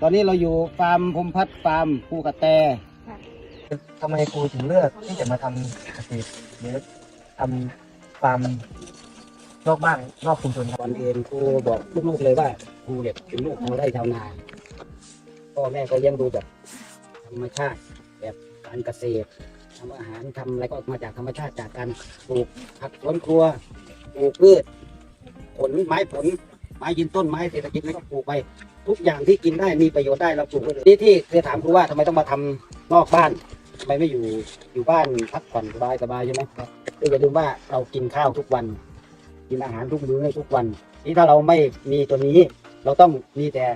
ตอนนี้เราอยู่ฟาร์มพมพัฒน์ฟาร์มภูกระแตทำไมครูถึงเลือกที่จะมาทำเกษตรหรือทำฟาร์มนอกบ้านนอกชุมชนครับก่อนเองครูบอกลูกๆเลยว่าครูเนี่ยเป็นลูกชาวไร่ชาวนาพ่อแม่ก็เลี้ยงดูแบบธรรมชาติแบบการเกษตรทำอาหารทำอะไรก็มาจากธรรมชาติจากการปลูกผักสวนครัวปลูกพืชผลไม้ผลไม้ยืนต้นไม้เศรษฐกิจอะไรก็ปลูกไป ทุกอย่างที่กินได้มีประโยชน์ได้เราปลูกไปเลยที่ที่เคยถามครูว่าทำไมต้องมาทำนอกบ้านทำไมไม่อยู่อยู่บ้านพักผ่อนสบายสบายใช่ไหมคืออย่าลืมว่าเรากินข้าวทุกวัน กินอาหารทุกมื้อทุกวันนี่ถ้าเราไม่มีตัวนี้ เราต้องมีแต่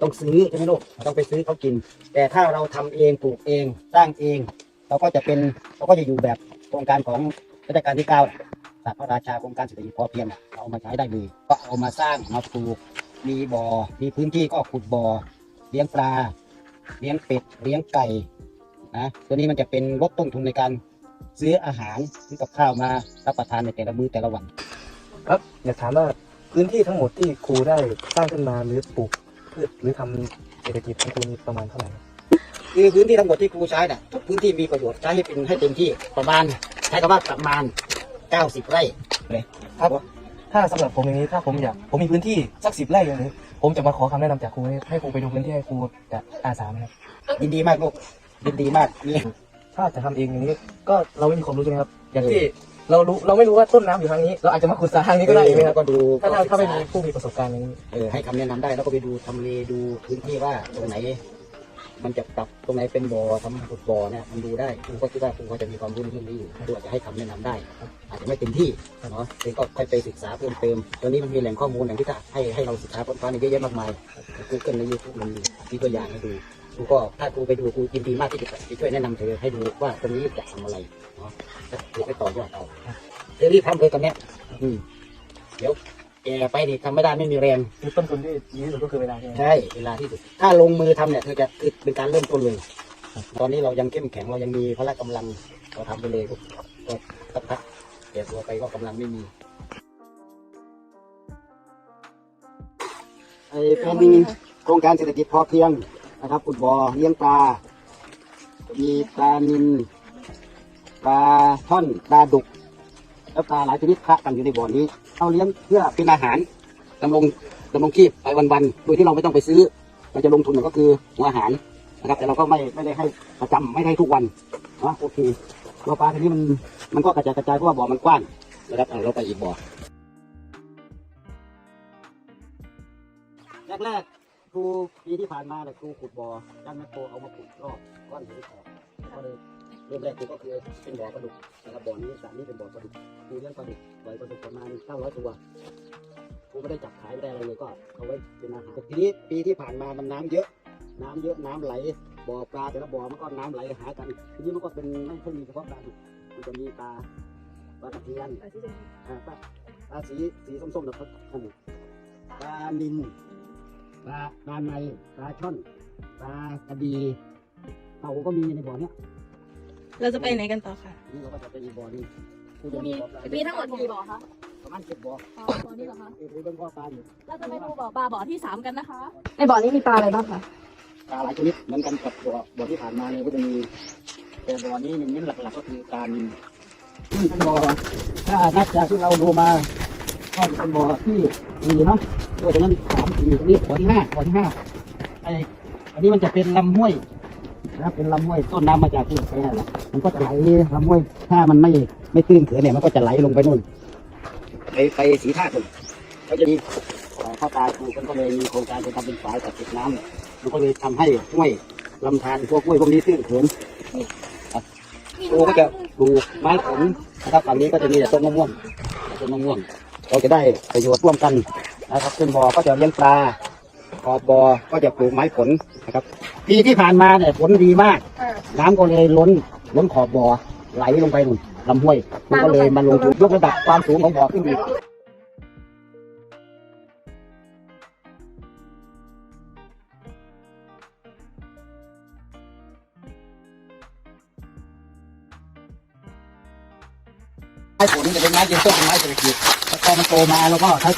ต้องซื้อใช่ไหมลูกต้องไปซื้อเขากิน แต่ถ้าเราทำเองปลูกเองสร้างเอง เราก็จะเป็นเราก็จะอยู่แบบโครงการของรัชกาลที่เก้าศาสตร์พระราชาโครงการเศรษฐกิจพอเพียงน่ะเราเอามาใช้ได้เลยก็เอามาสร้างมาปลูก มีบ่อ มีพื้นที่ก็ขุดบ่อ เลี้ยงปลา เลี้ยงเป็ด เลี้ยงไก่ นะ ตัวนี้มันจะเป็นลดต้นทุนในการซื้ออาหารซื้อกับข้าวมารับประทานในแต่ละมื้อแต่ละวัน ครับอยากถามว่าพื้นที่ทั้งหมดที่ครูได้สร้างขึ้นมาหรือปลูกพืชหรือทำเศรษฐกิจของครูนี่ประมาณเท่าไหร่ครับคือพื้นที่ทั้งหมดที่ครูใช้น่ะทุกพื้นที่มีประโยชน์ใช้ให้เป็นให้เต็มที่ประมาณใช้คำว่าประมาณ 90 ไร่ครับ ถ้าสำหรับผมอย่างนี้ถ้าผมอยากผมมีพื้นที่สักสิบไร่อย่างนี้ผมจะมาขอคำแนะนำจากครูให้ให้ครูไปดูพื้นที่ให้ครูจะอาสาไหมครับยินดีมากลูกยินดีมากนี่ถ้าจะทำเองอย่างนี้ก็เราไม่มีความรู้ใช่ไหมครับอย่างที่เรารู้เราไม่รู้ว่าต้นน้ำอยู่ทางนี้ เราอาจจะมาขุดสระทางนี้ก็ได้ไหมครับก็ดูถ้าถ้าถ้าไม่มีผู้มีประสบการณ์อย่างนี้ เออให้คำแนะนำได้แล้วก็ไปดูทำเลดูพื้นที่ว่าตรงไหน มันจะปรับตรงไหนเป็นบ่อทำขุดบ่อเนี่ยมันดูได้ครูก็คิดว่าครูเขาจะมีความรู้ในเรื่องนี้อยู่ครูอาจจะให้คำแนะนำได้ อาจจะไม่เต็มที่เนาะเองก็ค่อยไปศึกษาเพิ่มเติมตอนนี้มันมีแหล่งข้อมูลแหล่งที่จะให้ให้เราศึกษาค้นคว้าในเยอะแยะมากมายกูเกิลในยูทูบมันมีตัวอย่างให้ดูครูก็ถ้าครูไปดูครูยินดีมากที่จะจะช่วยแนะนำเธอให้ดูว่าตรงนี้จะทำอะไรเนาะแล้วครูไปต่อยอดเอาเธอรีบทำเลยตอนเนี้ยอืมเดี๋ยว แกไปนี่ทำไม่ได้ไม่มีแรง คือต้นทุนที่ดีที่สุดก็คือเวลาใช่ไหม ใช่เวลาที่สุดถ้าลงมือทำเนี่ยเธอจะคือเป็นการเริ่มต้นเลย ตอนนี้เรายังเข้มแข็งเรายังมีพละกำลังเราทำไปเลยก็ก็สักพักแต่ตัวไปก็กำลังไม่มีไอ้เป็นโครงการเศรษฐกิจพอเพียงนะครับขุดบ่อเลี้ยงปลา มีปลานิลปลาท่อนปลาดุก แล้วปลาหลายชนิดคะกันอยู่ในบ่อนี้เราเลี้ยงเพื่อเป็นอาหารดำรงดำรงชีพไปวันๆโดยที่เราไม่ต้องไปซื้อเราจะลงทุนก็คือหัวอาหารนะครับ แต่เราก็ไม่ไม่ได้ให้ประจำไม่ได้ให้ทุกวันนะโอเคตัวปลาทีนี้มันมันก็กระจายกระจายเพราะว่าบ่อมันกว้างนะครับเอาเราไปอีกบ่อแรกๆครูปีที่ผ่านมาเนี่ยครูขุดบ่อจ้างแมคโครเอามาขุดรอบก้อนหินออกก็เลย เริ่มแรกครูก็คือเป็นบ่อปลาดุกนะครับบ่อนี้สระนี้เป็นบ่อปลาดุกครูเลี้ยงปลาดุกปล่อยปลาดุกประมาณ900ตัวครูไม่ได้จับขายไม่ได้อะไรเลยก็เอาไว้เป็นอาหารทีนี้ปีที่ผ่านมามันน้ำเยอะ น้ำเยอะน้ำไหลบ่อปลาแต่ละบ่อมันก็น้ำไหลหากันทีนี้มันก็เป็นไม่ใช่มีเฉพาะปลาดุกมันจะมีปลาปลาตะเพียนปลาปลาสีสีส้มๆนะครับอันนี้ปลานิลปลาปลาในปลาช่อนปลากระดีเต่าก็มีในบ่อเนี้ย เราจะไปไหนกันต่อค่ะ นี่เราก็จะเป็นอีกบ่อหนึงคือจะมีบ่อปลามีทั้งหมดกี่บ่อคะประมาณเจ็ดบ่ออ๋อบ่อนี้เหรอคะ เออคือเป็นบ่อปลาอยู่เราจะไปดูบ่อปลาบ่อที่สามกันนะคะ ในบ่อนี้มีปลาอะไรบ้างคะ ปลาหลายชนิดเหมือนกันกับบ่อบ่อที่ผ่านมาเลยก็จะมี แต่บ่อนี้เน้นหลักๆก็คือปลานิลซึ่งเป็นบ่อถ้านับจากที่เราดูมาก็จะเป็นบ่อที่สี่เนาะตัวตรงนั้นสามสี่ตรงนี้บ่อที่ห้าบ่อที่ห้าไอ้อันนี้มันจะเป็นลำห้วยนะครับเป็นลำห้วยต้นน้ำมาจากที่ไหนแหละ มันก็จะไหลลำห้วยถ้ามันไม่ไม่ตื้นเขือนเนี่ยมันก็จะไหลลงไปนู่นไปไปสีท่าตุนก็จะมีเอ่อเข้าตาครูกันก็เลยมีโครงการจะทำเป็นฝายกักเก็บน้ำมันก็เลยทำให้ห้วยลำธารพวกห้วยพวกนี้ตื้นเขินครับครูก็จะปลูกไม้ผลนะครับฝั่งนี้ก็จะมีแต่ต้นมะม่วงต้นมะม่วงเราจะได้ประโยชน์ร่วมกันนะครับขึ้นบ่อก็จะเลี้ยงปลาขอบบ่อก็จะปลูกไม้ผลนะครับปีที่ผ่านมาเนี่ยฝนดีมาก น้ำก็เลยล้น ล้นขอบบ่อไหลลงไปนู่นลำห้วยมันก็เลยมาลงทุนยกระดับความสูงของบ่อขึ้นอีกไม้ผลจะเป็นไม้ยืนต้นเป็นไม้เศรษฐกิจแล้วพอมันโตมาแล้วก็ใช้